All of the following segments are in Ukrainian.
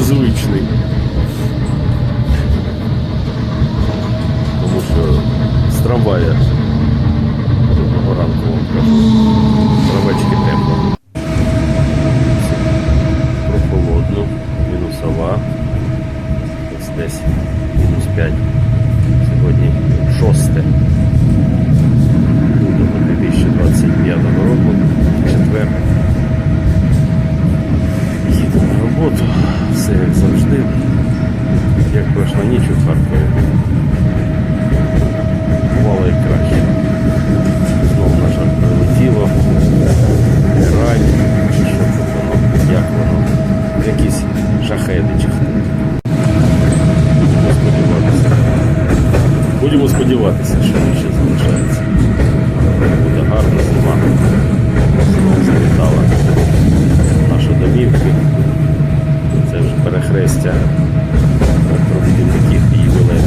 незвичний. Тому що з трамвая доброго ранку вам кажу. Травечки тепло. Прохолодно, мінусова. Ось десь мінус 5. Сьогодні 6. все як завжди, як пройшла ніч у Харкові. Бувало і краще. Знову, на жаль, прилетіло, рай, чи що це воно, як воно, якісь шахеди Будемо сподіватися, Будемо сподіватися, що ми ще залишили. Перехрестя провідників і ювілеїв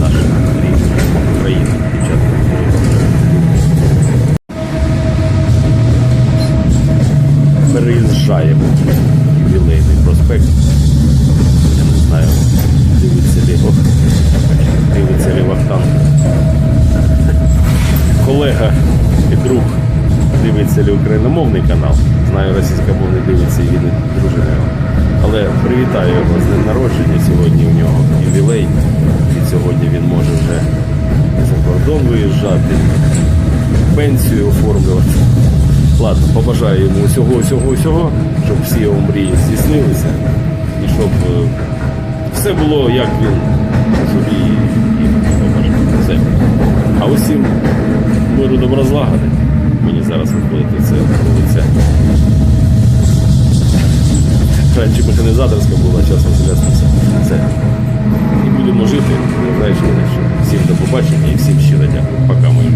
наших рідних України. Переїжджаємо ювілейний проспект. Я не знаю, дивиться його, дивиться ли Вахтанг. Колега і друг дивиться ли україномовний канал. Знаю, російськомовний дивиться і він дружина його. Але привітаю його з днем народження. Сьогодні у нього ювілей. І сьогодні він може вже за кордон виїжджати, пенсію оформлювати. Ладно, побажаю йому усього, щоб всі його мрії здійснилися і щоб е, все було, як він собі і побажав. А усім миру добра. Мені зараз виходити це Раніше механізаторська була, часом зляснився. Це. І будемо жити, не знаючи. Всім до побачення і всім щиро дякую. Пока, мої.